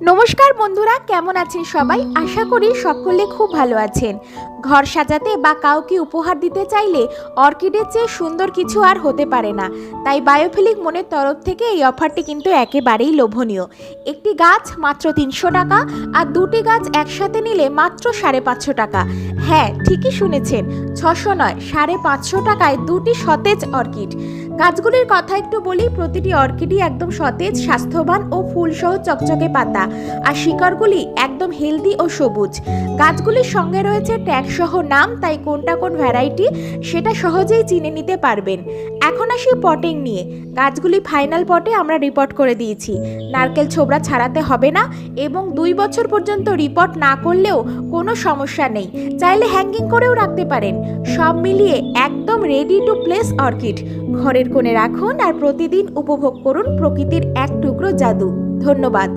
নমস্কার বন্ধুরা কেমন আছেন সবাই? আশা করি সকলে খুব ভালো আছেন। ঘর সাজাতে বা কাউকে উপহার দিতে চাইলে অর্কিডের চেয়ে সুন্দর কিছু আর হতে পারে না। তাই বায়োফিলিক মনের তরফ থেকে এই অফারটি কিন্তু একেবারেই লোভনীয়। একটি গাছ মাত্র তিনশো টাকা আর দুটি গাছ একসাথে নিলে মাত্র সাড়ে পাঁচশো টাকা। হ্যাঁ ঠিকই শুনেছেন, ছশো নয়, সাড়ে পাঁচশো টাকায় দুটি সতেজ অর্কিড। গাছগুলির কথা একটু বলি, প্রতিটি অর্কিডই একদম সতেজ, স্বাস্থ্যবান ও ফুলসহ চকচকে পাতা। আর শিকড়গুলি একদম হেলদি ও সবুজ। গাছগুলির সঙ্গে রয়েছে ট্যাগসহ নাম, তাই কোনটা কোন ভ্যারাইটি সেটা সহজেই চিনে নিতে পারবেন। এখন আসি পটিং নিয়ে। গাছগুলি ফাইনাল পটে আমরা রিপোর্ট করে দিয়েছি। নারকেল ছোবড়া ছাড়াতে হবে না এবং দুই বছর পর্যন্ত রিপোর্ট না করলেও কোনো সমস্যা নেই। চাইলে হ্যাঙ্গিং করেও রাখতে পারেন। সব মিলিয়ে একদম রেডি টু প্লেস অর্কিড ঘরের কোণে রাখুন আর প্রতিদিন উপভোগ করুন প্রকৃতির এক টুকরো জাদু। ধন্যবাদ।